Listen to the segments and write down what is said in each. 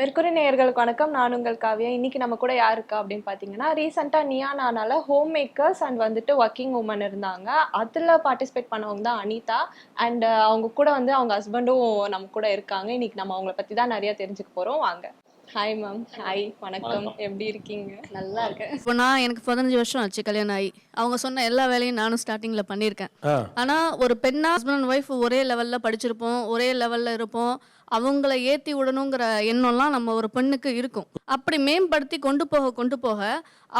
Mercury நேயர்களுக்கு வணக்கம். நான் உங்கள் காவியா. இன்னைக்கு நம்ம கூட யார் இருக்கா அப்படின்னு பார்த்தீங்கன்னா ரீசெண்டாக நியானானால ஹோம் மேக்கர்ஸ் அண்ட் வந்துட்டு ஒர்க்கிங் உமன் இருந்தாங்க. அதில் பார்ட்டிசிபேட் பண்ணவங்க தான் அனிதா. அண்ட் அவங்க கூட வந்து அவங்க ஹஸ்பண்டும் நம்ம கூட இருக்காங்க. இன்னைக்கு நம்ம அவங்கள பற்றி தான் நிறைய தெரிஞ்சுக்க போகிறோம் வாங்க. ஹாய் மேம் ஹாய் வணக்கம். எப்படி இருக்கீங்க? நல்லா இருக்கேன். இப்போ நான் எனக்கு பதினஞ்சு வருஷம் ஆச்சு கல்யாணம் ஆகி. அவங்க சொன்ன எல்லா வேலையும் நானும் ஸ்டார்டிங்கில் பண்ணியிருக்கேன். ஆ. ஆனால் ஒரு பெண்ணா ஹஸ்பண்ட் அண்ட் ஒய்ஃப் ஒரே லெவலில் படிச்சிருப்போம். ஒரே லெவலில் இருப்போம். அவங்கள ஏற்றி விடணுங்கிற எண்ணம்லாம் நம்ம ஒரு பெண்ணுக்கு இருக்கும். அப்படி மேம்படுத்தி கொண்டு போக கொண்டு போக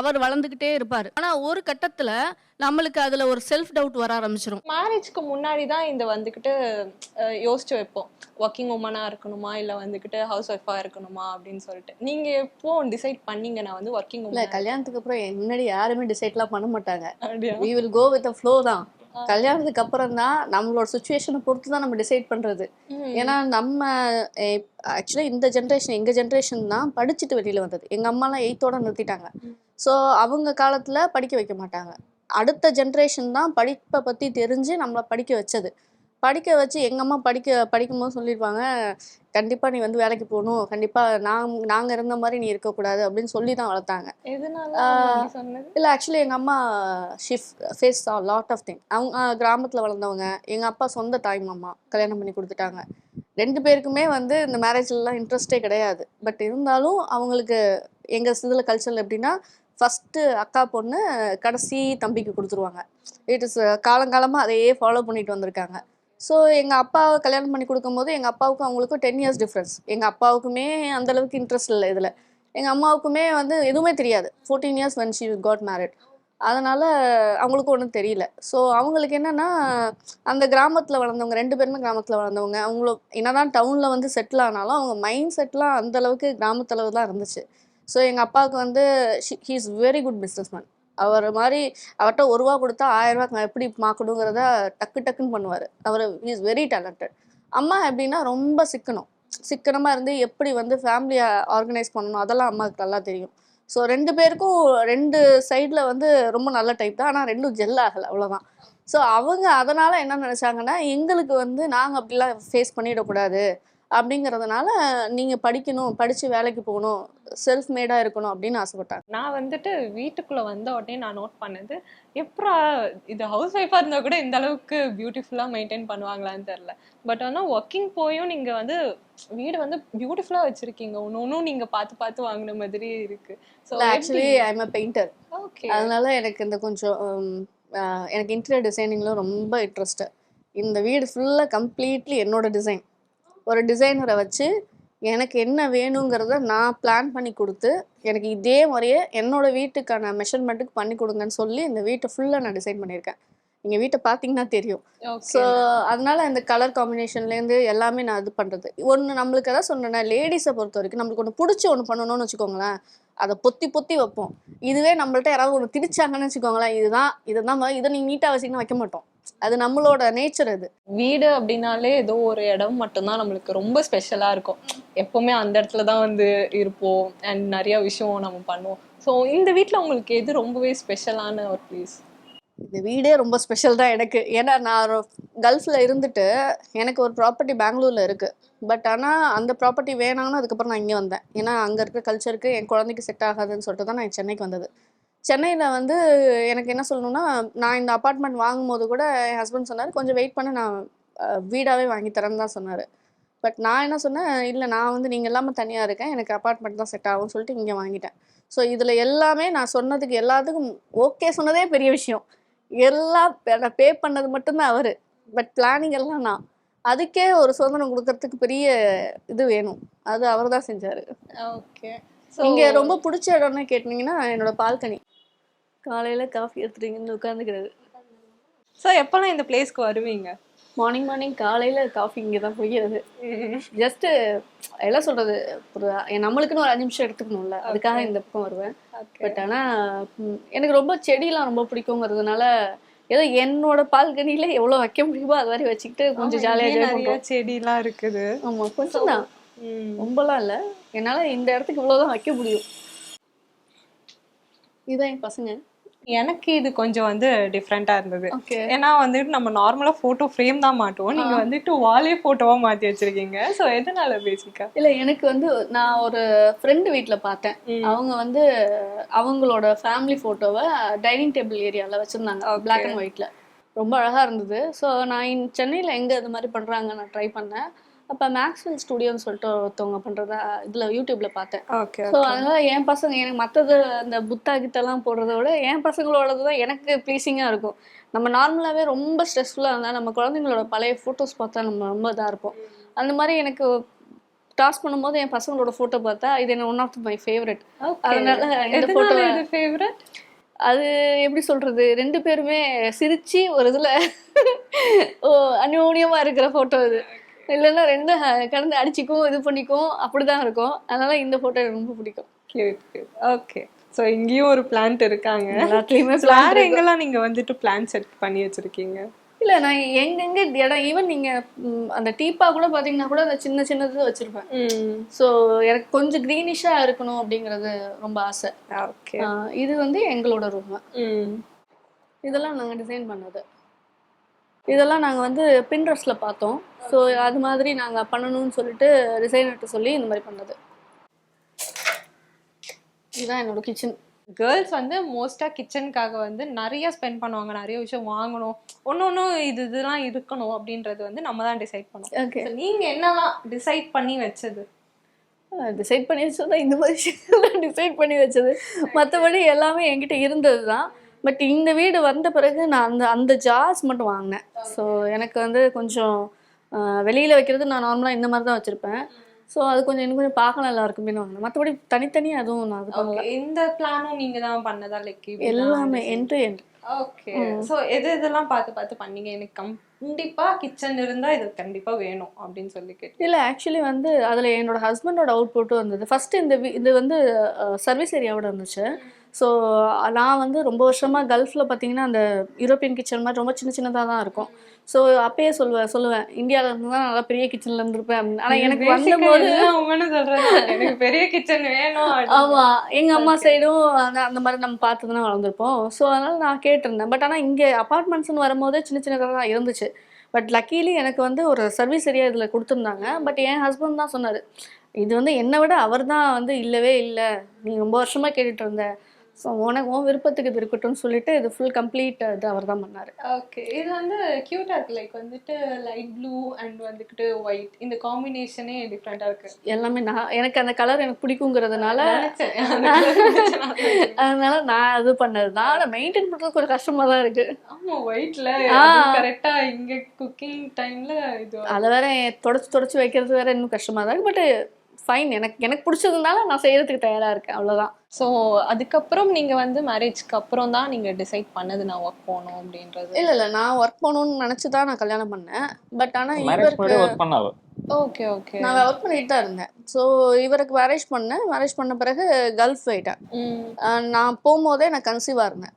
அவர் வளர்ந்துக்கிட்டே இருப்பார். ஆனால் ஒரு கட்டத்தில் நம்மளுக்கு அதில் ஒரு செல்ஃப் டவுட் வர ஆரம்பிச்சிரும். மேரேஜ்க்கு முன்னாடி தான் இந்த வந்துக்கிட்டு யோசிச்சு வைப்போம். ஒர்க்கிங் உமனாக இருக்கணுமா? இல்லை வந்துக்கிட்டு ஹவுஸ் ஒய்ஃபாக இருக்கணுமா? அப்படின்னு சொல்லிட்டு. நீங்கள் எப்போ டிசைட் பண்ணீங்க? நான் வந்து ஒர்க்கிங் இல்ல கல்யாணத்துக்கு அப்புறம் முன்னாடி யாருமே டிசைட்லாம் பண்ண மாட்டாங்க. will go with the flow தான். கல்யாணத்துக்கு அப்புறம் தான் நம்மளோட சுச்சுவேஷனை பொறுத்து தான் நம்ம டிசைட் பண்றது. ஏன்னா நம்ம ஆக்சுவலி இந்த ஜென்ரேஷன் எங்க ஜென்ரேஷன் தான் படிச்சுட்டு வெளியில வந்தது. எங்க அம்மாலாம் எயித்தோட நிறுத்திட்டாங்க. ஸோ அவங்க காலத்துல படிக்க வைக்க மாட்டாங்க. அடுத்த ஜென்ரேஷன் தான் படிப்பை பத்தி தெரிஞ்சு நம்மளை படிக்க வச்சது. படிக்க வச்சு எங்க அம்மா படிக்க படிக்கும்போது சொல்லியிருப்பாங்க கண்டிப்பா நீ வந்து வேலைக்கு போகணும். கண்டிப்பா நான் நாங்க இருந்த மாதிரி நீ இருக்கக்கூடாது. அப்படின்னு சொல்லி தான் வளர்த்தாங்க இல்லை ஆக்சுவலி எங்கள் அம்மா she faced lot of thing அவங்க கிராமத்தில் வளர்ந்தவங்க. எங்கள் அப்பா சொந்த தாய் மாமா கல்யாணம் பண்ணி கொடுத்துட்டாங்க. ரெண்டு பேருக்குமே வந்து இந்த மேரேஜ்லலாம் இன்ட்ரெஸ்டே கிடையாது. பட் இருந்தாலும் அவங்களுக்கு எங்கள் இதில் கல்ச்சரில் எப்படின்னா ஃபஸ்ட்டு அக்கா பொண்ணு கடைசி தம்பிக்கு கொடுத்துருவாங்க. இட் இஸ் காலங்காலமாக அதையே ஃபாலோ பண்ணிட்டு வந்திருக்காங்க. ஸோ எங்கள் அப்பாவை கல்யாணம் பண்ணி கொடுக்கும்போது எங்கள் அப்பாவுக்கும் அவங்களுக்கும் டென் இயர்ஸ் டிஃப்ரென்ஸ் எங்கள் அப்பாவுக்குமே அந்தளவுக்கு இன்ட்ரெஸ்ட் இல்லை இதில். எங்கள் அம்மாவுக்குமே வந்து எதுவுமே தெரியாது. Fourteen years when she got married அதனால் அவங்களுக்கும் ஒன்றும் தெரியல. ஸோ அவங்களுக்கு என்னென்னா அந்த கிராமத்தில் வளர்ந்தவங்க ரெண்டு பேருமே கிராமத்தில் வளர்ந்தவங்க அவங்களும் என்னதான் டவுனில் வந்து செட்டில் ஆனாலும் அவங்க மைண்ட் செட்லாம் அந்த அளவுக்கு கிராமத்தளவு தான் இருந்துச்சு. ஸோ எங்கள் அப்பாவுக்கு வந்து he is very good business man அவர் மாதிரி அவர்கிட்ட ஒரு ரூபா கொடுத்தா ஆயிரம் ரூபா எப்படி மாக்கணுங்கிறத டக்கு டக்குன்னு பண்ணுவார். அவர் இஸ் வெரி டேலண்டட் அம்மா எப்படின்னா ரொம்ப சிக்கனம். சிக்கனமாக இருந்து எப்படி வந்து ஃபேமிலியை ஆர்கனைஸ் பண்ணணும் அதெல்லாம் அம்மாவுக்கு நல்லா தெரியும். ஸோ ரெண்டு பேருக்கும் ரெண்டு சைடில் வந்து ரொம்ப நல்ல டைப் தான். ஆனால் ரெண்டும் ஜெல் ஆகலை அவ்வளோதான் ஸோ அவங்க அதனால் என்ன நினச்சாங்கன்னா எங்களுக்கு வந்து நாங்கள் அப்படிலாம் ஃபேஸ் பண்ணிடக்கூடாது. அப்படிங்கிறதுனால நீங்கள் படிக்கணும் படித்து வேலைக்கு போகணும் செல்ஃப் மேடாக இருக்கணும் அப்படின்னு ஆசைப்பட்டாங்க. நான் வந்துட்டு வீட்டுக்குள்ள வந்த உடனே நான் நோட் பண்ணது எப்பரா இது ஹவுஸ் ஒய்ஃபா இருந்தா கூட இந்த அளவுக்கு பியூட்டிஃபுல்லா மெயின்டைன் பண்ணுவாங்களான்னு தெரியல. பட் ஆனா ஒர்க்கிங் போயும் நீங்க வந்து வீடு வந்து பியூட்டிஃபுல்லா வச்சிருக்கீங்க. ஒன்னு ஒன்னும் நீங்க பார்த்து பார்த்து வாங்கின மாதிரி இருக்கு. So actually I'm a painter okay அதனால எனக்கு இந்த கொஞ்சம் ஆஹ், எனக்கு இன்டீரியர் டிசைனிங்ல ரொம்ப இன்ட்ரெஸ்ட்டு இந்த வீடு ஃபுல்லாக கம்ப்ளீட்லி என்னோட டிசைன் ஒரு டிசைனரை வச்சு எனக்கு என்ன வேணுங்கிறத நான் பிளான் பண்ணி கொடுத்து எனக்கு இதே மாதிரியே என்னோட வீட்டுக்கான மெஷர்மெண்ட்டுக்கு பண்ணி கொடுங்கன்னு சொல்லி இந்த வீட்டை ஃபுல்லாக நான் டிசைன் பண்ணியிருக்கேன். நீங்கள் வீட்டை பார்த்தீங்கன்னா தெரியும். ஸோ அதனால இந்த கலர் காம்பினேஷன்லேருந்து எல்லாமே நான் இது பண்ணுறது ஒன்று நம்மளுக்கு அதான் சொன்னேன் லேடிஸை பொறுத்த வரைக்கும் நம்மளுக்கு ஒன்று பிடிச்சி ஒன்று பண்ணணும்னு வச்சுக்கோங்களேன் அதை பொத்தி பொத்தி வைப்போம். இதுவே நம்மள்ட்ட யாராவது ஒன்று திணிச்சாங்கன்னு வச்சுக்கோங்களேன் இதுதான் இதுதான் இதை நீ நீட்டாக வச்சிங்கன்னா வைக்க மாட்டோம். அது நம்மளோட நேச்சர் அது. வீடு அப்படின்னாலே ஏதோ ஒரு இடம் மட்டும்தான் நம்மளுக்கு ரொம்ப ஸ்பெஷலா இருக்கும். எப்பவுமே அந்த இடத்துல தான் வந்து இருப்போம். அண்ட் நிறைய விஷயம் நம்ம பண்ணுவோம். ஸோ இந்த வீட்ல உங்களுக்கு எது ரொம்பவே ஸ்பெஷலான ஒரு பிளேஸ் இந்த வீடே ரொம்ப ஸ்பெஷல் தான் எனக்கு. ஏன்னா நான் கல்ஃபில் இருந்துட்டு எனக்கு ஒரு ப்ராப்பர்ட்டி பெங்களூரில் இருக்குது பட் ஆனால் அந்த ப்ராப்பர்ட்டி வேணாம்னு அதுக்கப்புறம் நான் இங்கே வந்தேன். ஏன்னா அங்கே இருக்க கல்ச்சருக்கு என் குழந்தைக்கு செட் ஆகாதுன்னு சொல்லிட்டு தான் நான் சென்னைக்கு வந்தது. சென்னையில் வந்து எனக்கு என்ன சொல்லணும்னா நான் இந்த அப்பார்ட்மெண்ட் வாங்கும்போது கூட என் ஹஸ்பண்ட் சொன்னார் கொஞ்சம் வெயிட் பண்ண நான் வீடாவே வாங்கி தரேன்னு தான் சொன்னார். பட் நான் என்ன சொன்னேன் இல்லை நான் வந்து நீங்கள் இல்லாமல் தனியாக இருக்கேன் எனக்கு அப்பார்ட்மெண்ட் தான் செட் ஆகும்னு சொல்லிட்டு இங்கே வாங்கிட்டேன். ஸோ இதில் எல்லாமே நான் சொன்னதுக்கு எல்லாத்துக்கும் ஓகே சொன்னதே பெரிய விஷயம். எல்லாம் நான் பே பண்ணது மட்டும்தான் அவர். பட் பிளானிங் எல்லாம் நான். அதுக்கே ஒரு சுதந்திரம் கொடுக்கறதுக்கு பெரிய இது வேணும். அது அவர் தான் செஞ்சாரு ஓகே இங்க ரொம்ப பிடிச்ச இடம்னு கேட்டீங்கன்னா என்னோட பால்கனி. காலையில காஃபி எடுத்துட்டீங்கன்னு உட்காந்துக்கிறது ஸோ எப்போல்லாம் இந்த பிளேஸ்க்கு வருவீங்க? மார்னிங் மார்னிங் காலையில காஃபி இங்கே தான் போகிறது ஜஸ்ட் என்ன சொல்றது ஒரு நம்மளுக்குன்னு ஒரு அஞ்சு நிமிஷம் எடுத்துக்கணும்ல. அதுக்காக இந்த பக்கம் வருவேன். பட் ஆனா ம், எனக்கு ரொம்ப செடியெல்லாம் ரொம்ப பிடிக்குங்கிறதுனால ஏதோ என்னோட பால்கனியில எவ்வளவு வைக்க முடியுமோ அது மாதிரி வச்சுக்கிட்டு கொஞ்சம் ஜாலியாக செடிலாம் இருக்குது. ஆமா கொஞ்சம் தான் ரொம்பலாம் இல்லை. என்னால இந்த இடத்துக்கு இவ்வளவுதான் வைக்க முடியும். இதுதான் என் பசங்க. எனக்கு இது கொஞ்சம் வந்து டிஃப்ரெண்டா இருந்தது. ஏன்னா வந்துட்டு நம்ம நார்மலா போட்டோ ஃப்ரேம் தான் மாட்டுவோம். நீங்க வந்துட்டு வாலே போட்டோவா மாத்தி வச்சிருக்கீங்க. சோ எதனால பேசிக்கா இல்ல எனக்கு வந்து நான் ஒரு ஃப்ரெண்டு வீட்ல பார்த்தேன். அவங்க வந்து அவங்களோட ஃபேமிலி போட்டோவை டைனிங் டேபிள் ஏரியால வச்சிருந்தாங்க. பிளாக் அண்ட் ஒயிட்ல ரொம்ப அழகா இருந்தது. ஸோ நான் சென்னையில் எங்கே இது மாதிரி பண்றாங்க நான் ட்ரை பண்ணேன். அப்போ மேக்ஸ்வெல் ஸ்டுடியோன்னு சொல்லிட்டு ஒருத்தவங்க பண்றதா இதுல யூடியூப்ல பார்த்தேன். ஓகே ஸோ அதனால என் பசங்க எனக்கு மற்றது அந்த புத்தா கிட்டலாம் போடுறத விட என் பசங்களோடது தான் எனக்கு ப்ளீஸிங்காக இருக்கும். நம்ம நார்மலாகவே ரொம்ப ஸ்ட்ரெஸ்ஃபுல்லாக இருந்தால் நம்ம குழந்தைங்களோட பழைய ஃபோட்டோஸ் பார்த்தா நம்ம ரொம்ப இதாக இருப்போம். அந்த மாதிரி எனக்கு டாஸ் பண்ணும்போது என் பசங்களோட ஃபோட்டோ பார்த்தா இது என்ன ஒன் ஆஃப் மை ஃபேவரட் அதனால இந்த ஃபோட்டோ ஃபேவரட் அது எப்படி சொல்றது? ரெண்டு பேருமே சிரிச்சு ஒரு இதுல ஓ அந்யோன்யமா இருக்கிற போட்டோ இது இல்லைன்னா ரெண்டு கடந்து அடிச்சுக்கும் இது பண்ணிக்கும் அப்படிதான் இருக்கும். அதனால இந்த போட்டோ எனக்கு ரொம்ப பிடிக்கும். ஓகே சோ இங்கேயும் ஒரு பிளான்ட் இருக்காங்க. எல்லாத்துலயுமே வேற எங்கெல்லாம் நீங்க வந்துட்டு பிளான் செட் பண்ணி வச்சிருக்கீங்க? இல்ல நான் எங்கெங்க இடம் ஈவன் நீங்க ம், அந்த டீப்பா கூட பாத்தீங்கன்னா கூட அந்த சின்ன சின்னது வச்சிருப்பேன். ஸோ எனக்கு கொஞ்சம் க்ரீனிஷா இருக்கணும் அப்படிங்கிறது ரொம்ப ஆசை. ஓகே இது வந்து எங்களோட ரூம் இதெல்லாம் நாங்க டிசைன் பண்ணது. இதெல்லாம் நாங்க வந்து பின்ட்ரெஸ்ட்ல பார்த்தோம். ஸோ அது மாதிரி நாங்க பண்ணணும்னு சொல்லிட்டு டிசைனர்கிட்ட சொல்லி இந்த மாதிரி பண்ணது. இதுதான் என்னோட கிச்சன் கேர்ள்ஸ் வந்து மோஸ்டா கிச்சனுக்காக வந்து நிறைய ஸ்பெண்ட் பண்ணுவாங்க. நிறைய விஷயம் வாங்கணும். ஒன்னு ஒண்ணு இது இதெல்லாம் இருக்கணும் அப்படின்றது வந்து நம்ம தான் டிசைட் பண்ணுவோம் ஓகே So, நீங்க என்னலாம் டிசைட் பண்ணி வச்சது? டிசைட் பண்ணி வச்சது இந்த மாதிரி விஷயங்கள்லாம் டிசைட் பண்ணி வச்சது. மற்றபடி எல்லாமே என்கிட்ட இருந்தது தான் பட் இந்த வீடு வந்த பிறகு நான் அந்த அந்த ஜார்ஸ் மட்டும் வாங்கினேன். ஸோ எனக்கு வந்து கொஞ்சம் வெளியில வைக்கிறது நான் நார்மலாக இந்த மாதிரி தான் வச்சுருப்பேன். ஸோ அது கொஞ்சம் இன்னும் கொஞ்சம் பார்க்க நல்லா இருக்குமே வாங்கினேன். மற்றபடி தனித்தனியாக எதுவும் நான் அது பண்ணல. இந்த பிளானும் நீங்க தான் பண்ணதா? லைக் எல்லாமே end to end okay so எது இதெல்லாம் பார்த்து பார்த்து பண்ணீங்க? எனக்கு கண்டிப்பா கிச்சன் இருந்தா இது கண்டிப்பா வேணும் அப்படின்னு சொல்லி கேட்டு இல்லை ஆக்சுவலி வந்து அதில் என்னோட ஹஸ்பண்டோட அவுட்புட்டும் வந்தது. ஃபஸ்ட்டு இந்த இது வந்து சர்வீஸ் ஏரியாவோட இருந்துச்சு. ஸோ நான் வந்து ரொம்ப வருஷமாக கல்ஃபில் பார்த்தீங்கன்னா அந்த யூரோப்பியன் கிச்சன் மாதிரி ரொம்ப சின்ன சின்னதாக தான் இருக்கும். ஸோ அப்பயே சொல்லுவேன் சொல்லுவேன் இந்தியாவில் இருந்து தான் நல்லா பெரிய கிச்சனில் இருந்திருப்பேன் அப்படின்னு. ஆனால் எனக்கு வந்தபோது எனக்கு பெரிய கிச்சன் வேணும். ஆமாம் எங்கள் அம்மா சைடும் அந்த மாதிரி நம்ம பார்த்து தானே வளர்ந்துருப்போம். ஸோ அதனால் நான் கேட்டிருந்தேன். பட் ஆனால் இங்கே அப்பார்ட்மெண்ட்ஸ்னு வரும்போது சின்ன சின்னதாக தான் இருந்துச்சு. பட் லக்கீலி எனக்கு வந்து ஒரு சர்வீஸ் ஏரியா இதில் கொடுத்துருந்தாங்க. பட் என் ஹஸ்பண்ட் தான் சொன்னார் இது வந்து என்னை விட அவர் தான் வந்து இல்லவே இல்லை. நீ ரொம்ப வருஷமாக கேட்டுட்டு இருந்த. ஸோ உனக்கு உன் விருப்பத்துக்கு இது இருக்கட்டும்னு சொல்லிட்டு இது ஃபுல் கம்ப்ளீட் இது அவர் தான் பண்ணார். ஓகே இது வந்து கியூட்டா இருக்கு. லைக் வந்துட்டு லைட் ப்ளூ அண்ட் வந்துட்டு ஒயிட் இந்த காம்பினேஷனே டிஃப்ரெண்டா இருக்கு. எல்லாமே நான் எனக்கு அந்த கலர் எனக்கு பிடிக்குங்கிறதுனால. அதனால நான் இது பண்ணது. தான் ஆனால் மெயின்டைன் பண்ணுறது கொஞ்சம் கஷ்டமாக தான் இருக்குது ஆமா ஒயிட்ல ஆ. கரெக்டா இங்க குக்கிங் டைம்ல இது அதை வேற தொடச்சி தொடச்சி வைக்கிறது வேற இன்னும் கஷ்டமாக தான் இருக்கு. பட் ஃபைன் எனக்கு எனக்கு பிடிச்சதுனால நான் செய்யறதுக்கு தயாராக இருக்கேன். அவ்வளோதான் ஸோ அதுக்கப்புறம் நீங்க வந்து மேரேஜ்க்கு அப்புறம் தான் நீங்க டிசைட் பண்ணது நான் ஒர்க் போகணும் அப்படின்றது? இல்லை இல்லை நான் ஒர்க் பண்ணணும்னு நினச்சி தான் நான் கல்யாணம் பண்ணேன். பட் ஆனால் இவருக்கு ஓகே ஓகே நான் ஒர்க் பண்ணிட்டு தான் இருந்தேன். ஸோ இவருக்கு மேரேஜ் பண்ணேன். மேரேஜ் பண்ண பிறகு கல்ஃப் போயிட்டேன் நான் போகும்போதே நான் கன்சீவாக இருந்தேன்.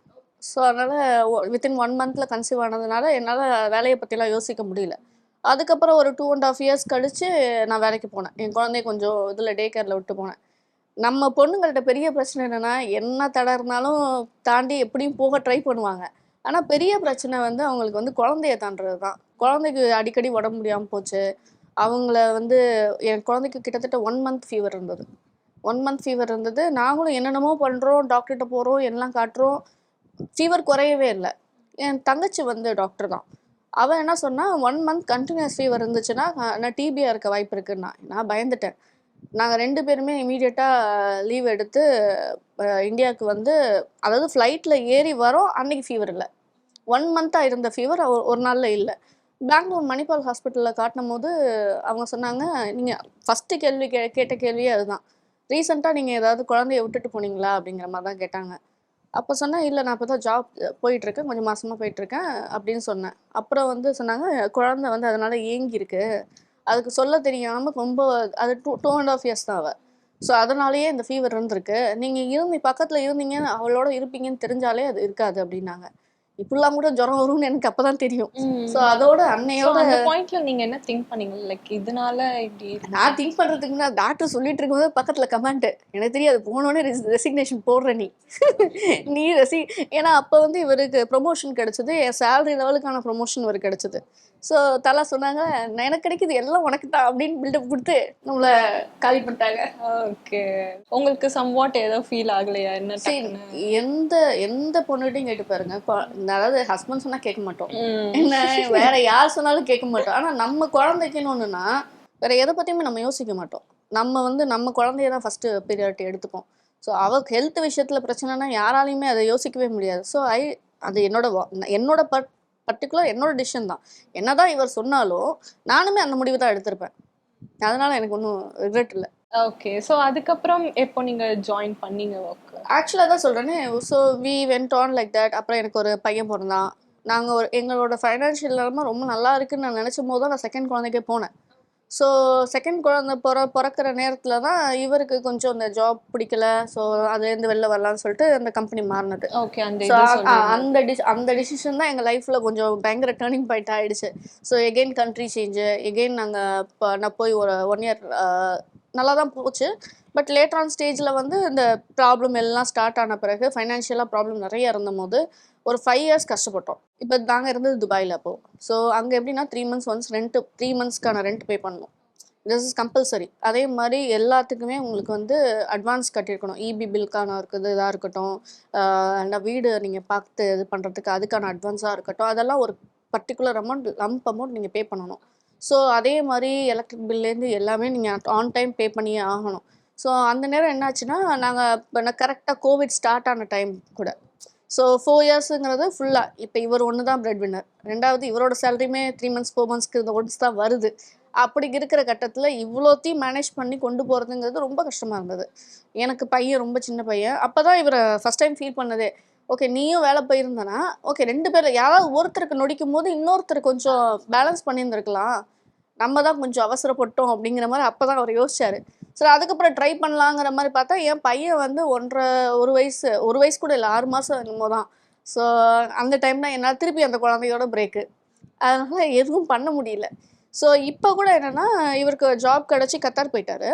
ஸோ அதனால் வித்தின் ஒன் மந்தில் கன்சீவ் ஆனதுனால என்னால் வேலையை பற்றிலாம் யோசிக்க முடியல. அதுக்கப்புறம் ஒரு டூ அண்ட் ஆஃப் இயர்ஸ் கழித்து நான் வேலைக்கு போனேன். என் குழந்தைய கொஞ்சம் இதில் டே கேரில் விட்டு போனேன். நம்ம பொண்ணுங்கள்ட்ட பெரிய பிரச்சனை என்னென்னா என்ன தடை இருந்தாலும் தாண்டி எப்படியும் போக ட்ரை பண்ணுவாங்க. ஆனால் பெரிய பிரச்சனை வந்து அவங்களுக்கு வந்து குழந்தைய தாண்டுறது தான். குழந்தைக்கு அடிக்கடி உடம்பு முடியாமல் போச்சு. அவங்கள வந்து என் குழந்தைக்கு கிட்டத்தட்ட ஒன் மந்த் ஃபீவர் இருந்தது. ஒன் மந்த் ஃபீவர் இருந்தது. நாங்களும் என்னென்னமோ பண்ணுறோம் டாக்டர்கிட்ட போகிறோம் எல்லாம் காட்டுறோம். ஃபீவர் குறையவே இல்லை. என் தங்கச்சி வந்து டாக்டர் தான். அவன் என்ன சொன்னால் ஒன் மந்த் கண்டினியூஸ் ஃபீவர் இருந்துச்சுன்னா நான் டிபியாக இருக்க வாய்ப்பு இருக்குன்னா நான் பயந்துட்டேன். நாங்கள் ரெண்டு பேருமே இமீடியட்டாக லீவ் எடுத்து இந்தியாவுக்கு வந்து அதாவது ஃப்ளைட்டில் ஏறி வரோம் அன்னைக்கு ஃபீவர் இல்லை. ஒன் மந்த்தாக இருந்த ஃபீவர் ஒரு நாளில் இல்லை. பெங்களூர் மணிப்பால் ஹாஸ்பிட்டலில் காட்டும் போது அவங்க சொன்னாங்க நீங்கள் ஃபஸ்ட்டு கேள்வி கே கேட்ட கேள்வியே அதுதான். ரீசெண்டாக நீங்கள் ஏதாவது குழந்தைய விட்டுட்டு போனீங்களா? அப்படிங்கிற மாதிரி தான் கேட்டாங்க. அப்போ சொன்னேன் இல்லை நான் இப்போ தான் ஜாப் போயிட்டுருக்கேன் கொஞ்சம் மாதமாக போயிட்டுருக்கேன் அப்படின்னு சொன்னேன். அப்புறம் வந்து சொன்னாங்க குழந்தை வந்து அதனால் ஏங்கியிருக்கு. அதுக்கு சொல்ல தெரியாமல் ரொம்ப அது two two and half years தான் அவள் ஸோ அதனாலேயே இந்த ஃபீவர் இருந்திருக்கு. நீங்கள் இருந்து பக்கத்தில் இருந்தீங்க அவளோட இருப்பீங்கன்னு தெரிஞ்சாலே அது இருக்காது அப்படின்னாங்க. இப்படிலாம் கூட ஜுரம் வரும்னு எனக்கு அப்பதான் தெரியும். ஸோ அதோட அன்னையோட அந்த பாயிண்ட்ல நீங்க என்ன திங்க் பண்ணீங்க? லைக் இதனால இப்படி? நான் திங்க் பண்றதுக்கு நான் டாக்டர் சொல்லிட்டு இருக்கும்போது பக்கத்துல கமெண்ட் எனக்கு தெரியாது போனோடனே ரெசிக்னேஷன் போடுற நீ. நீ ரெசி ஏன்னா அப்போ வந்து இவருக்கு ப்ரொமோஷன் கிடைச்சது என் சேலரி லெவலுக்கான ப்ரொமோஷன் இவருக்கு கிடைச்சது. ஸோ தலா சொன்னாங்க "நான் எனக்கு கிடைக்குது எல்லாம் உனக்கு தான் அப்படின்னு பில்டப் கொடுத்து நம்மள காலி பண்ணிட்டாங்க. ஓகே. உங்களுக்கு சம்வாட் ஏதோ ஃபீல் ஆகலையா? என்ன? எந்த எந்த பொண்ணுகிட்டையும் கேட்டு பாருங்க. அதாவது ஹஸ்பண்ட் சொன்னா கேட்க மாட்டோம். என்ன வேற யார் சொன்னாலும் கேட்க மாட்டோம். ஆனா நம்ம குழந்தைக்குன்னு ஒண்ணுன்னா வேற எதை பத்தியுமே நம்ம யோசிக்க மாட்டோம். நம்ம வந்து நம்ம குழந்தைய தான் ஃபர்ஸ்ட் பீரியாரிட்டி எடுத்துப்போம். ஸோ அவ ஹெல்த் விஷயத்துல பிரச்சனைனா யாராலையுமே அதை யோசிக்கவே முடியாது. ஸோ ஐ அது என்னோட என்னோட பட் பர்டிகுலர் என்னோட டிசிஷன் தான். என்னதான் இவர் சொன்னாலும் நானுமே அந்த முடிவு தான் எடுத்திருப்பேன். அதனால எனக்கு ஒன்றும் ரிக்ரெட் இல்லை. ஓகே சோ அதுக்கப்புறம் எப்போ நீங்க ஜாயின் பண்ணீங்க ஒர்க் ஆக்சுவலாக தான் சொல்கிறேனே so we went on like that அப்புறம் எனக்கு ஒரு பையன் பிறந்தான். நாங்கள் ஒரு எங்களோட ஃபைனான்ஷியல் நிலமை ரொம்ப நல்லா இருக்குன்னு நான் நினச்சும் போது தான் நான் செகண்ட் குழந்தைக்கே போனேன். ஸோ செகண்ட் குழந்தை பிற பிறக்கிற நேரத்தில் தான் இவருக்கு கொஞ்சம் இந்த ஜாப் பிடிக்கல. ஸோ அதுலேருந்து வெளில வரலாம்னு சொல்லிட்டு அந்த கம்பெனி மாறினது. ஓகே அந்த. அந்த டிஸ் அந்த டிசிஷன் தான் எங்கள் லைஃப்பில் கொஞ்சம் பயங்கர டேர்னிங் பாயிண்ட் ஆயிடுச்சு. So again country change again நாங்கள் நான் போய் ஒரு ஒன் இயர் நல்லா தான் போச்சு பட் லேட் ஆன் ஸ்டேஜில் வந்து இந்த ப்ராப்ளம் எல்லாம் ஸ்டார்ட் ஆன பிறகு ஃபைனான்ஷியலாக ப்ராப்ளம் நிறைய இருந்தபோது ஒரு ஃபைவ் இயர்ஸ் கஷ்டப்பட்டோம். இப்போ நாங்கள் இருந்தது துபாயில் அப்போ. ஸோ அங்கே எப்படின்னா three months once rent three மந்த்ஸ்க்கான rent pay பண்ணணும் திஸ் இஸ் கம்பல்சரி அதே மாதிரி எல்லாத்துக்குமே உங்களுக்கு வந்து அட்வான்ஸ் கட்டியிருக்கணும். இபி பில்க்கான இருக்குது இதாக இருக்கட்டும். அந்த வீடு நீங்கள் பார்த்து இது பண்ணுறதுக்கு அதுக்கான அட்வான்ஸாக இருக்கட்டும். அதெல்லாம் ஒரு பர்டிகுலர் அமௌண்ட் லம்ப் அமௌண்ட் நீங்கள் பே பண்ணணும். ஸோ அதே மாதிரி எலக்ட்ரிக் பில்லேருந்து எல்லாமே நீங்கள் ஆன் டைம் பே பண்ணியே ஆகணும். ஸோ அந்த நேரம் என்னாச்சுன்னா நாங்கள் இப்போ கரெக்டாக கோவிட் ஸ்டார்ட் ஆன டைம் கூட. ஸோ ஃபோர் இயர்ஸுங்கிறது ஃபுல்லாக இப்போ இவர் ஒன்று தான் பிரெட் வின்னர் ரெண்டாவது இவரோட சேலரியுமே த்ரீ மந்த்ஸ் ஃபோர் மந்த்ஸ்க்கு இந்த ஒன்ஸ் தான் வருது. அப்படி இருக்கிற கட்டத்தில் இவ்வளோத்தையும் மேனேஜ் பண்ணி கொண்டு போகிறதுங்கிறது ரொம்ப கஷ்டமாக இருந்தது. எனக்கு பையன் ரொம்ப சின்ன பையன். அப்போ தான் இவரை ஃபஸ்ட் டைம் ஃபீல் பண்ணதே. ஓகே நீயும் வேலை போயிருந்தனா ஓகே ரெண்டு பேர் யாராவது ஒருத்தருக்கு நொடிக்கும் போது இன்னொருத்தர் கொஞ்சம் பேலன்ஸ் பண்ணியிருந்திருக்கலாம். நம்ம தான் கொஞ்சம் அவசரப்பட்டோம் அப்படிங்கிற மாதிரி அப்போ தான் அவர் யோசிச்சார். சரி அதுக்கப்புறம் ட்ரை பண்ணலாங்கிற மாதிரி பார்த்தா என் பையன் வந்து ஒன்றரை ஒரு வயசு ஒரு வயசு கூட இல்லை ஆறு மாதம் என்னமோ தான். ஸோ அந்த டைம் என்னால் திருப்பி அந்த குழந்தையோட பிரேக்கு அதனால் எதுவும் பண்ண முடியல. ஸோ இப்போ கூட என்னென்னா இவருக்கு ஜாப் கிடச்சி கத்தார் போயிட்டாரு.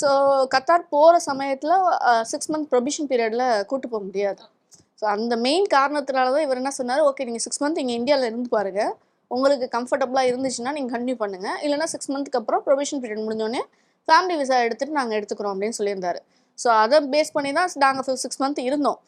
ஸோ கத்தார் போகிற சமயத்தில் சிக்ஸ் மந்த் ப்ரொபிஷன் பீரியடில் கூட்டு போக முடியாது. ஸோ அந்த மெயின் காரணத்தினால தான் இவர் என்ன சொன்னார்? ஓகே நீங்கள் சிக்ஸ் மந்த் இங்கே இந்தியாவில் இருந்து பாருங்கள் உங்களுக்கு கம்ஃபர்டபுளாக இருந்துச்சுன்னா நீங்கள் கண்டினியூ பண்ணுங்கள் இல்லைனா சிக்ஸ் மந்த்துக்கு அப்புறம் ப்ரொவிஷன் பீரியட் முடிஞ்சோடனே ஃபேமிலி விசா எடுத்துகிட்டு நாங்கள் எடுத்துக்கிறோம் அப்படின்னு சொல்லியிருந்தாரு. ஸோ அதை பேஸ் பண்ணி தான் நாங்கள் சிக்ஸ் மந்த் இருந்தோம்.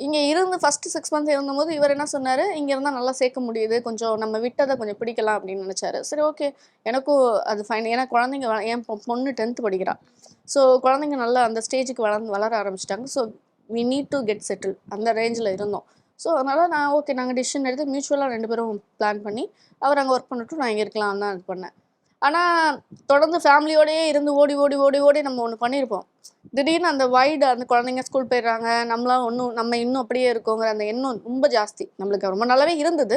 இங்கே இருந்து ஃபஸ்ட்டு சிக்ஸ் மந்த் இருந்தபோது இவர் என்ன சொன்னார்? இங்கே இருந்தால் நல்லா சேர்க்க முடியுது. கொஞ்சம் நம்ம விட்டதை கொஞ்சம் பிடிக்கலாம் அப்படின்னு நினச்சாரு. சரி ஓகே எனக்கும் அது ஃபைன் ஏன்னா குழந்தைங்க என் பொ- பொண்ணு டென்த்து படிக்கிறான் ஸோ குழந்தைங்க நல்லா அந்த ஸ்டேஜுக்கு வளர்ந்து வளர ஆரம்பிச்சிட்டாங்க. So we need to get settle அந்த ரேஞ்சில் இருந்தோம். ஸோ அதனால் நான் ஓகே நாங்கள் டிசிஷன் எடுத்து மியூச்சுவலாக ரெண்டு பேரும் பிளான் பண்ணி அவர் அங்கே ஒர்க் பண்ணட்டும் நான் இங்கே இருக்கலாம் தான் இது பண்ணேன். ஆனால் தொடர்ந்து ஃபேமிலியோடயே இருந்து ஓடி ஓடி ஓடி ஓடி நம்ம ஒன்று பண்ணியிருப்போம் திடீர்னு அந்த வைடு அந்த குழந்தைங்க ஸ்கூல் போயிடுறாங்க நம்மளாம் ஒன்றும் நம்ம இன்னும் அப்படியே இருக்கோங்கிற அந்த எண்ணம் ரொம்ப ஜாஸ்தி. நம்மளுக்கு ரொம்ப நல்லாவே இருந்தது.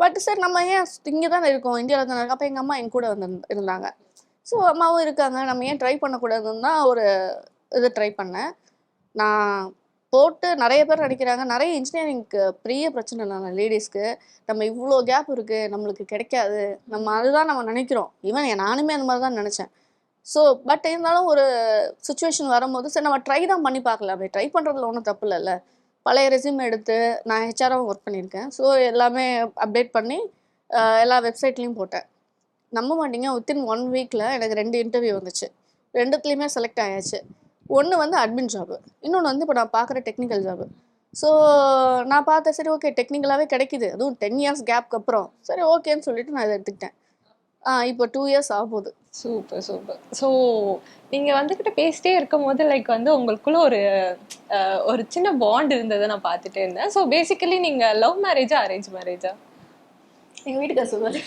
பட் சார் நம்ம ஏன் இங்கே தான் இருக்கோம்? இந்தியாவில் தானே இருக்கோம்? அப்போ எங்கள் அம்மா என் கூட வந்து இருந்தாங்க. ஸோ அம்மாவும் இருக்காங்க. நம்ம ஏன் ட்ரை பண்ணக்கூடாதுன்னு தான் ஒரு இது ட்ரை பண்ணேன். நான் போட்டு நிறைய பேர் நினைக்கிறாங்க நிறைய இன்ஜினியரிங்க்கு பெரிய பிரச்சனை நான் லேடிஸ்க்கு நம்ம இவ்வளோ கேப் இருக்குது நம்மளுக்கு கிடைக்காது. நம்ம அதுதான் நம்ம நினைக்கிறோம். ஈவன் நானுமே அந்த மாதிரி தான் நினச்சேன். ஸோ பட் இருந்தாலும் ஒரு சுச்சுவேஷன் வரும்போது சரி நம்ம ட்ரை தான் பண்ணி பார்க்கல அப்படி ட்ரை பண்ணுறதுல ஒன்றும் தப்பு இல்லைல்ல பழைய ரெஸ்யூம் எடுத்து நான் ஹெச்ஆராகவும் ஒர்க் பண்ணியிருக்கேன். ஸோ எல்லாமே அப்டேட் பண்ணி எல்லா வெப்சைட்லேயும் போட்டேன். நம்ப மாட்டீங்க. வித்தின் ஒன் வீக்கில் எனக்கு ரெண்டு இன்டர்வியூ வந்துச்சு. ரெண்டுத்துலேயுமே செலக்ட் ஆயாச்சு. ஒன்று வந்து அட்மின் ஜாபு இன்னொன்று வந்து இப்போ நான் பார்க்குற டெக்னிக்கல் ஜாபு ஸோ நான் பார்த்தேன் சரி ஓகே டெக்னிக்கலாகவே கிடைக்குது. அதுவும் டென் இயர்ஸ் கேப்க்கு அப்புறம். சரி ஓகேன்னு சொல்லிட்டு நான் இதை எடுத்துக்கிட்டேன். ஆ இப்போ டூ இயர்ஸ் ஆக போகுது. சூப்பர் சூப்பர் ஸோ நீங்க வந்துகிட்டு பேசிட்டே இருக்கும் போது லைக் வந்து உங்களுக்குள்ள ஒரு ஒரு சின்ன பாண்ட் இருந்ததை நான் பார்த்துட்டே இருந்தேன். ஸோ பேசிக்கலி நீங்க லவ் மேரேஜா அரேஞ்ச் மேரேஜா எங்கள் வீட்டுக்கார சொல்லுவார்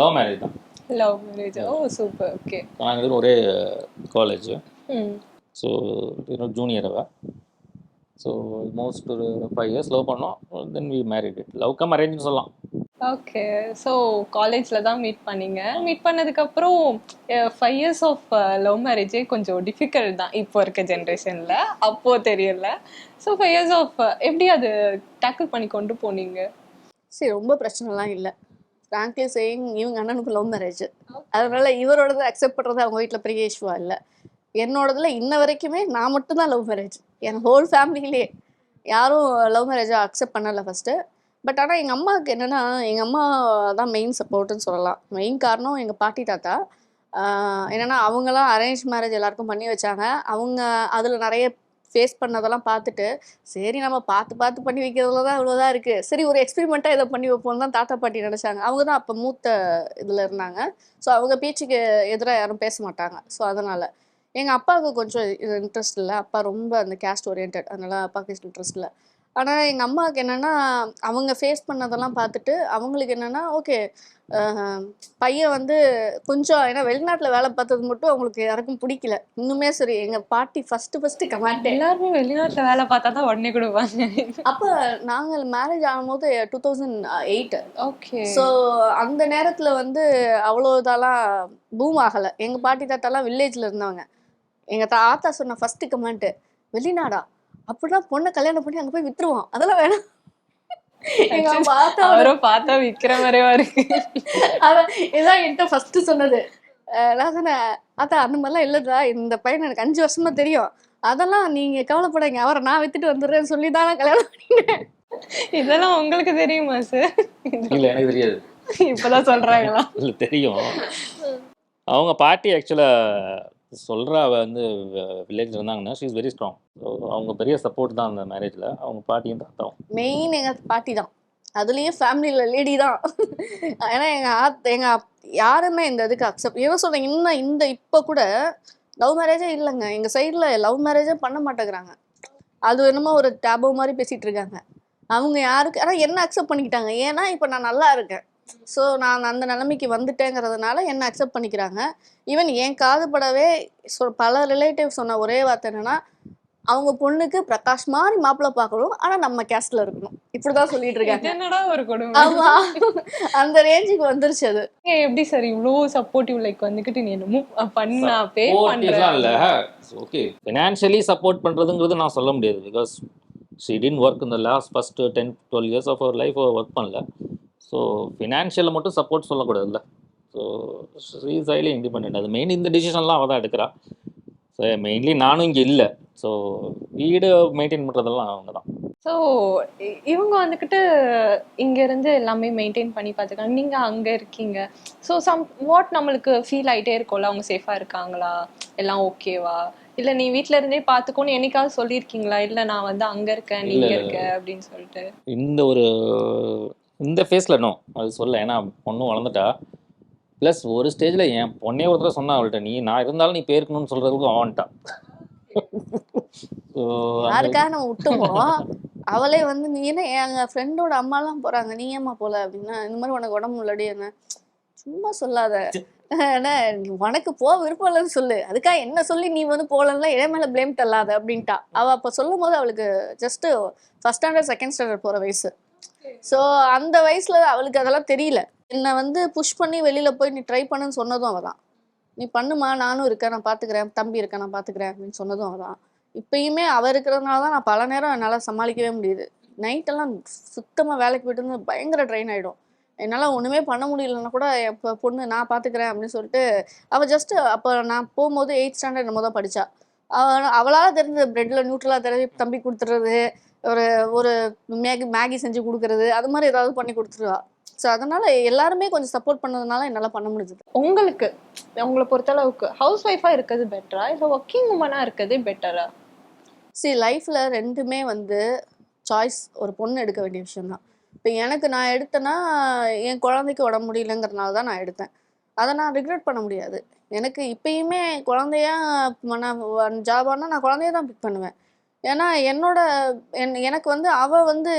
லவ் மேரேஜ் தான். லவ் மேரேஜா ஓ சூப்பர் ஓகே நாங்கள் ஒரே காலேஜ் ம் ஸோ ஜூனியர் அவ. ஸோ ஆல்மோஸ்ட் ஒரு ஃபைவ் இயர்ஸ் லவ் பண்ணோம். Then we married it love come அரேஞ்சுன்னு சொல்லலாம். ஓகே ஸோ காலேஜில் தான் மீட் பண்ணீங்க. மீட் பண்ணதுக்கப்புறம் ஃபைவ் இயர்ஸ் ஆஃப் லவ் மேரேஜே கொஞ்சம் டிஃபிகல்ட் தான் இப்போ இருக்க ஜென்ரேஷனில் அப்போ தெரியல. ஸோ ஃபைவ் இயர்ஸ் ஆஃப் எப்படி அது டேக்கிள் பண்ணி கொண்டு போனீங்க? சரி ரொம்ப பிரச்சனைலாம் இல்லை. ஃப்ராங்க்லி சேயிங் இவங்க அண்ணனுக்கு லவ் மேரேஜ் அதனால இவரோடது அக்செப்ட் பண்ணுறது அவங்க வீட்டில் பெரிய இஷ்யூவா இல்லை. என்னோடதுல இன்ன வரைக்குமே நான் மட்டும்தான் லவ் மேரேஜ் என் ஹோல் ஃபேமிலியிலே யாரும் லவ் மேரேஜை அக்செப்ட் பண்ணலை ஃபஸ்ட்டு பட் ஆனால் எங்கள் அம்மாவுக்கு என்னென்னா எங்கள் அம்மா தான் மெயின் சப்போர்ட்டுன்னு சொல்லலாம். மெயின் காரணம் எங்கள் பாட்டி தாத்தா. என்னன்னா அவங்களாம் அரேஞ்ச் மேரேஜ் எல்லாருக்கும் பண்ணி வச்சாங்க. அவங்க அதில் நிறைய ஃபேஸ் பண்ணதெல்லாம் பார்த்துட்டு சரி நம்ம பார்த்து பார்த்து பண்ணி வைக்கிறதுல தான் இவ்வளோதான் இருக்குது சரி ஒரு எக்ஸ்பெரிமெண்ட்டாக இதை பண்ணி வைப்போம் தான் தாத்தா பாட்டி நினச்சாங்க. அவங்க தான் அப்போ மூத்த இதில் இருந்தாங்க. ஸோ அவங்க பேச்சுக்கு எதிராக யாரும் பேச மாட்டாங்க. ஸோ அதனால் எங்கள் அப்பாவுக்கு கொஞ்சம் இது இன்ட்ரெஸ்ட் இல்லை. அப்பா ரொம்ப அந்த கேஸ்ட் ஓரியன்ட் அதனால அப்பாவுக்கு இன்ட்ரெஸ்ட் இல்லை. ஆனால் எங்கள் அம்மாவுக்கு என்னென்னா அவங்க ஃபேஸ் பண்ணதெல்லாம் பார்த்துட்டு அவங்களுக்கு என்னென்னா ஓகே பையன் வந்து கொஞ்சம் ஏன்னா வெளிநாட்டில் வேலை பார்த்தது மட்டும் அவங்களுக்கு யாருக்கும் பிடிக்கல. இன்னுமே சரி எங்கள் பாட்டி ஃபஸ்ட்டு ஃபஸ்ட்டு கமாண்டே எல்லாருமே வெளிநாட்டில் வேலை பார்த்தா தான் உடனே கொடுப்பாங்க. அப்போ நாங்கள் மேரேஜ் ஆகும்போது two thousand eight okay so அந்த நேரத்தில் வந்து அவ்வளோ இதெல்லாம் பூம் ஆகலை. எங்கள் பாட்டி தாத்தாலாம் வில்லேஜில் இருந்தவங்க. எங்கள் தாத்தா சொன்ன ஃபஸ்ட்டு கமெண்ட்டு வெளிநாடா? அப்படின்னா பொண்ணை கல்யாணம் பண்ணி அங்கே போய் வித்துருவான். அதெல்லாம் வேணாம். எங்க பார்த்தா அவரும் பார்த்தா விற்கிற மாதிரியா இருக்கு. அதான் இதான் என்கிட்ட ஃபர்ஸ்ட் சொன்னது. நான் சொன்னேன் அத்தா அந்த மாதிரிலாம் இல்லைதா இந்த பையன் எனக்கு அஞ்சு வருஷமா தெரியும். அதெல்லாம் நீங்க கவலைப்படாதீங்க. அவரை நான் வித்துட்டு வந்துடுறேன்னு சொல்லி தான் கல்யாணம் பண்ணினேன் இதெல்லாம் உங்களுக்கு தெரியுமா சார் இல்லை எனக்கு தெரியாது. இப்பதான் சொல்றாங்களா? இல்லை தெரியும். அவங்க பாட்டி ஆக்சுவலாக சொல்கிற அவள் வந்து வில்லேஜ் இருந்தாங்கன்னா ஷீ இஸ் வெரி ஸ்ட்ராங் அவங்க பெரிய சப்போர்ட் தான் அந்த மேரேஜில் அவங்க பாட்டியும் தாத்தாவும் மெயின் எங்கள் பாட்டி தான். அதுலேயும் ஃபேமிலியில் லேடி தான். ஏன்னா எங்கள் ஆத் எங்கள் யாருமே இந்த இதுக்கு அக்செப்ட் என்ன சொல்கிறேன் இன்னும் இந்த இப்போ கூட லவ் மேரேஜே இல்லைங்க. எங்கள் சைடில் லவ் மேரேஜே பண்ண மாட்டேங்கிறாங்க. அது என்னமோ ஒரு டேபோ மாதிரி பேசிகிட்டு இருக்காங்க. அவங்க யாருக்கு ஆனால் என்ன அக்செப்ட் பண்ணிக்கிட்டாங்க? ஏன்னா இப்போ நான் நல்லா இருக்கேன். ஸோ நான் அந்த நிலைமைக்கு வந்துட்டேங்கிறதுனால என்ன அக்செப்ட் பண்ணிக்கிறாங்க. ஈவன் என் காதுபடவே சொ பல ரிலேட்டிவ் சொன்ன ஒரே வார்த்தை என்னன்னா அவங்க பொண்ணுக்கு பிரகாஷ் மாதிரி மாப்பிள்ளை பார்க்கணும். ஆனால் நம்ம கேஸ்ட்ல இருக்கணும். இப்படிதான் சொல்லிட்டு இது இருக்காங்க என்னடா ஒரு கொடுமை? ஆமா. அந்த ரேஞ்சுக்கு வந்துருச்சு அது. எப்படி சார் இவ்ளோ சப்போர்ட்டிவ் லைக் வந்துகிட்டு நீ என்னமோ பண்ணா பே இல்லை. ஓகே ஃபினான்ஷியலி சப்போர்ட் பண்ணுறதுங்கிறது நான் சொல்ல முடியாது. பிகாஸ் ஷி டின் ஒர்க் இந்த last first ten twelve years of our life work பண்ணல. ஸோ ஃபினான்ஷியலில் மட்டும் சப்போர்ட் சொல்லக்கூடாதுல்ல. ஸோ இஸ் ஹைலி இண்டிபெண்ட் அது மெயின் இந்த டிசிஷன்லாம் அவள் தான் எடுக்கிறா ஸோ மெயின்லி நானும் இங்கே இல்லை. ஸோ வீடு மெயின்டைன் பண்ணுறதெல்லாம் அவங்க தான் ஸோ இவங்க வந்துக்கிட்டு இங்க இருந்து எல்லாமே மெயின்டைன் பண்ணி பார்த்துக்காங்க நீங்க அங்க இருக்கீங்க. ஸோ சம் வாட் நம்மளுக்கு ஃபீல் ஆயிட்டே இருக்கும்ல? அவங்க சேஃபா இருக்காங்களா? எல்லாம் ஓகேவா இல்ல நீ வீட்ல இருந்தே பாத்துக்கோன்னு என்னைக்காவது சொல்லியிருக்கீங்களா? இல்ல நான் வந்து அங்க இருக்கேன் நீங்க இல்ல, இல்ல, இருக்க அப்படின்னு சொல்லிட்டு. இந்த ஒரு இந்த ஃபேஸில் நோ அது சொல்ல ஏன்னா பொண்ணு வளர்ந்துட்டா. ப்ளஸ் ஒரு ஸ்டேஜில் என் பொண்ணே ஒருத்தர சொன்னா அவள்கிட்ட நீ நான் இருந்தாலும் நீ பேருக்கணும்னு சொல்கிறதுக்கும் அவன்ட்டான் ஸோ யாருக்காக நம்ம விட்டுவோம் அவளே வந்து நீ என்ன எங்க ஃப்ரெண்டோட அம்மாலாம் போறாங்க. நீ ஏம்மா போல? அப்படின்னா இந்த மாதிரி உனக்கு உடம்பு முன்னாடி என்ன? சும்மா சொல்லாத. என்ன உனக்கு போக விருப்பம் இல்லைன்னு சொல்லு. அதுக்காக என்ன சொல்லி நீ வந்து போகலன்னா என் மேல பிளேம் தள்ளாத அப்படின்ட்டா. அவ அப்ப சொல்லும் போது அவளுக்கு just first standard second standard போற வயசு. ஸோ அந்த வயசுல அவளுக்கு அதெல்லாம் தெரியல. என்னை வந்து புஷ் பண்ணி வெளியில போய் நீ ட்ரை பண்ணுன்னு சொன்னதும் அவதான். நீ பண்ணுமா நானும் இருக்கேன் நான் பாத்துக்கிறேன் தம்பி இருக்கேன் நான் பாத்துக்கிறேன் அப்படின்னு சொன்னதும் அவ தான் இப்பயுமே அவ இருக்கிறதுனால தான் நான் பல நேரம் என்னால் சமாளிக்கவே முடியுது. நைட்டெல்லாம் சுத்தமாக வேலைக்கு போயிட்டு வந்து பயங்கர ட்ரெயின் ஆகிடும் என்னால் ஒன்றுமே பண்ண முடியலன்னா கூட இப்போ பொண்ணு நான் பார்த்துக்கிறேன் அப்படின்னு சொல்லிட்டு அவள் ஜஸ்ட்டு அப்போ நான் போகும்போது எயிட் ஸ்டாண்டர்ட் நம்ம தான் படித்தா அவ அவளால் தெரிஞ்ச ப்ரெட்டில் நியூட்ரலாக தடவி தம்பி கொடுத்துறது ஒரு ஒரு மேகி மேகி செஞ்சு கொடுக்கறது அது மாதிரி ஏதாவது பண்ணி கொடுத்துருவா. ஸோ அதனால் எல்லாருமே கொஞ்சம் சப்போர்ட் பண்ணதுனால என்னால் பண்ண முடிஞ்சது. உங்களுக்கு உங்களை பொறுத்தளவுக்கு ஹவுஸ் ஒய்ஃபா இருக்கிறது பெட்டரா இல்ல ஒர்க்கிங் உமனா இருக்கிறது பெட்டரா சி லைஃப்பில் ரெண்டுமே வந்து சாய்ஸ் ஒரு பொண்ணு எடுக்க வேண்டிய விஷயம்தான். இப்போ எனக்கு நான் எடுத்தேன்னா என் குழந்தைக்கு உடம்பு முடியலங்கிறதுனால தான் நான் எடுத்தேன். அதை நான் ரிக்ரெட் பண்ண முடியாது. எனக்கு இப்பயுமே குழந்தையா நான் ஜாப் ஆனால் நான் குழந்தைய தான் பிக் பண்ணுவேன். ஏன்னா என்னோட என் எனக்கு வந்து அவள் வந்து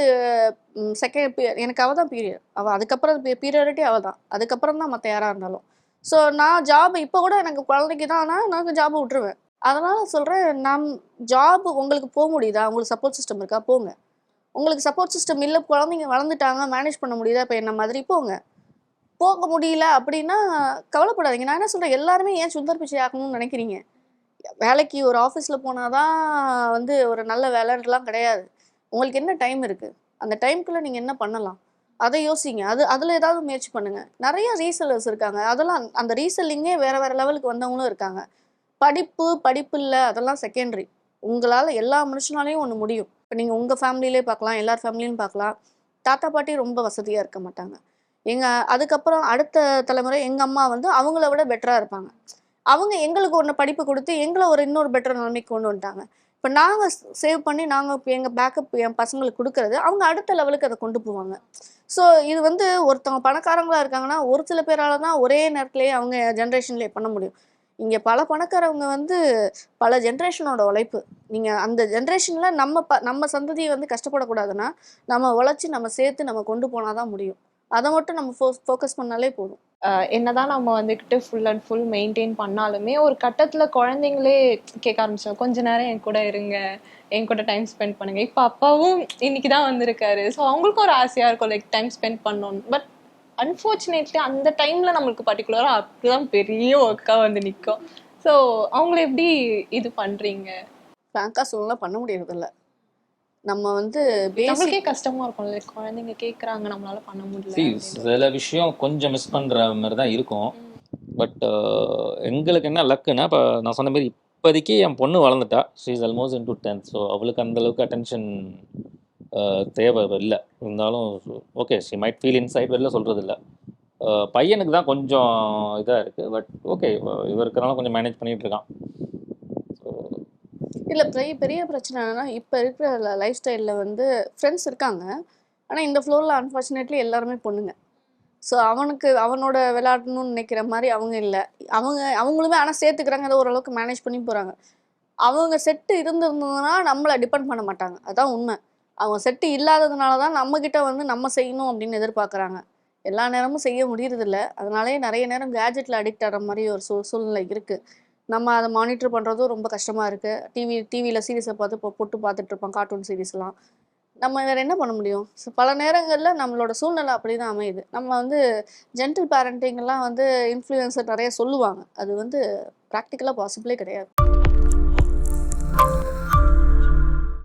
செகண்ட் எனக்கு அவள் தான் பீரியட் அவள் அதுக்கப்புறம் பீரியாரிட்டி அவள் தான். அதுக்கப்புறம் தான் மற்ற யாராக இருந்தாலும். ஸோ நான் ஜாப் இப்போ கூட எனக்கு குழந்தைக்கு தான் நான் ஜாபை விட்டுருவேன். அதனால் சொல்கிறேன் நம் ஜாப் உங்களுக்கு போக முடியுதா? உங்களுக்கு சப்போர்ட் சிஸ்டம் இருக்கா? போங்க. உங்களுக்கு சப்போர்ட் சிஸ்டம் இல்லை குழந்தைங்க வளர்ந்துட்டாங்க மேனேஜ் பண்ண முடியுதா? இப்போ என்ன மாதிரி போங்க. போக முடியல அப்படின்னா கவலைப்படாதீங்க. நான் என்ன சொல்கிறேன் எல்லாருமே ஏன் சுந்தர் பிச்சை ஆகணும்னு நினைக்கிறீங்க? வேலைக்கு ஒரு ஆஃபீஸில் போனால் தான் வந்து ஒரு நல்ல வேலைன்றலாம் கிடையாது. உங்களுக்கு என்ன டைம் இருக்குது அந்த டைம்குள்ளே நீங்கள் என்ன பண்ணலாம்? அதை யோசிங்க. அது அதில் ஏதாவது முயற்சி பண்ணுங்கள் நிறைய ரீசெல்லர்ஸ் இருக்காங்க. அதெல்லாம் அந்த- ரீசெல்லிங்கே வேறு வேறு லெவலுக்கு வந்தவங்களும் இருக்காங்க. படிப்பு படிப்பு இல்லை. அதெல்லாம் செகண்டரி உங்களால் எல்லா மனுஷனாலையும் ஒன்று முடியும். இப்போ நீங்கள் உங்கள் ஃபேமிலியிலே பார்க்கலாம். எல்லார் ஃபேமிலியும் பார்க்கலாம். தாத்தா பாட்டி ரொம்ப வசதியாக இருக்க மாட்டாங்க. எங்கள் அதுக்கப்புறம் அடுத்த தலைமுறை எங்கள் அம்மா வந்து அவங்கள விட பெட்டராக இருப்பாங்க. அவங்க எங்களுக்கு ஒன்று படிப்பு கொடுத்து எங்களை ஒரு இன்னொரு பெட்டர் நிலைமைக்கு கொண்டு வந்துட்டாங்க. இப்போ நாங்கள் சேவ் பண்ணி நாங்கள் இப்போ எங்கள் பேக்கப் என் பசங்களுக்கு கொடுக்கறது அவங்க அடுத்த லெவலுக்கு அதை கொண்டு போவாங்க. ஸோ இது வந்து ஒருத்தவங்க பணக்காரங்களாக இருக்காங்கன்னா ஒரு சில பேரால தான் ஒரே நேரத்துலேயே அவங்க ஜென்ரேஷன்லேயே பண்ண முடியும். இங்கே பல பணக்காரவங்க வந்து பல ஜென்ரேஷனோட உழைப்பு. நீங்கள் அந்த ஜென்ரேஷனில் நம்ம ப நம்ம சந்ததியை வந்து கஷ்டப்படக்கூடாதுன்னா நம்ம உழைச்சி நம்ம சேர்த்து நம்ம கொண்டு போனால் தான் முடியும். அதை மட்டும் நம்ம ஃபோ ஃபோக்கஸ் பண்ணாலே போதும். என்னதான் நம்ம வந்துக்கிட்டு ஃபுல் அண்ட் ஃபுல் மெயின்டைன் பண்ணாலுமே ஒரு கட்டத்துல குழந்தைங்களே கேட்க ஆரம்பிச்சோம் கொஞ்ச நேரம் என் கூட இருங்க. என் கூட டைம் ஸ்பெண்ட் பண்ணுங்க. இப்போ அப்பாவும் இன்னைக்கு தான் வந்திருக்காரு. ஸோ அவங்களுக்கும் ஒரு ஆசையா இருக்கும் லைக் டைம் ஸ்பெண்ட் பண்ணணும் பட் அன்ஃபார்ச்சுனேட்லி அந்த டைம்ல நம்மளுக்கு பர்டிகுலரா அப்படிதான் பெரிய ஒர்க்கா வந்து நிற்கும் ஸோ அவங்கள எப்படி இது பண்றீங்க? ஃப்ராங்காக சொல்லலாம் பண்ண முடியறதில்ல. நம்ம வந்து பேசிக் நம்மளுக்கே கஷ்டமா இருக்கும் லைக் குழந்தைங்க கேக்குறாங்க நம்மளால பண்ண முடியல. சில விஷயம் கொஞ்சம் மிஸ் பண்ணுற மாதிரி தான் இருக்கும். பட் எங்களுக்கு என்ன லக்குன்னா இப்போ நான் சொன்ன மாதிரி இப்போதைக்கு என் பொண்ணு வளர்ந்துட்டா. She is almost in to tenth so அவளுக்கு அந்த அளவுக்கு அட்டென்ஷன் தேவை இல்லை. இருந்தாலும் okay she might feel inside வெளில சொல்கிறது இல்லை பையனுக்கு தான் கொஞ்சம் இதாக இருக்குது பட் ஓகே இவருக்கிறனால கொஞ்சம் மேனேஜ் பண்ணிகிட்டு இருக்கான். இல்லை பெரிய பெரிய பிரச்சனை என்னன்னா இப்போ இருக்கிற லைஃப் ஸ்டைலில் வந்து ஃப்ரெண்ட்ஸ் இருக்காங்க. ஆனால் இந்த ஃப்ளோரில் அன்ஃபார்ச்சுனேட்லி எல்லாருமே பொண்ணுங்க. ஸோ அவனுக்கு அவனோட விளையாடணும்னு நினைக்கிற மாதிரி அவங்க இல்லை. அவங்க அவங்களுமே ஆனால் சேர்த்துக்கிறாங்க அதை ஓரளவுக்கு மேனேஜ் பண்ணி போகிறாங்க அவங்க செட்டு இருந்திருந்ததுன்னா நம்மளை டிபெண்ட் பண்ண மாட்டாங்க. அதான் உண்மை. அவங்க செட்டு இல்லாததுனால தான் நம்மக்கிட்ட வந்து நம்ம செய்யணும் அப்படின்னு எதிர்பார்க்குறாங்க. எல்லா நேரமும் செய்ய முடியறதில்ல. அதனாலேயே நிறைய நேரம் கேஜெட்டில் அடிக்ட் ஆகிற மாதிரி ஒரு சூ சூழ்நிலை இருக்குது நம்ம அதை மானிட்டர் பண்ணுறதும் ரொம்ப கஷ்டமாக இருக்குது டிவி டிவியில் சீரியஸை பார்த்து இப்போ போட்டு பார்த்துட்ருப்போம் கார்ட்டூன் சீரிஸ்லாம் நம்ம வேறு என்ன பண்ண முடியும்? ஸோ பல நேரங்களில் நம்மளோட சூழ்நிலை அப்படி தான் அமையுது. நம்ம வந்து ஜென்டில் பேரண்டிங்லாம் வந்து இன்ஃப்ளூயன்ஸர் நிறைய சொல்லுவாங்க. அது வந்து ப்ராக்டிக்கலாக பாசிபிளே கிடையாது.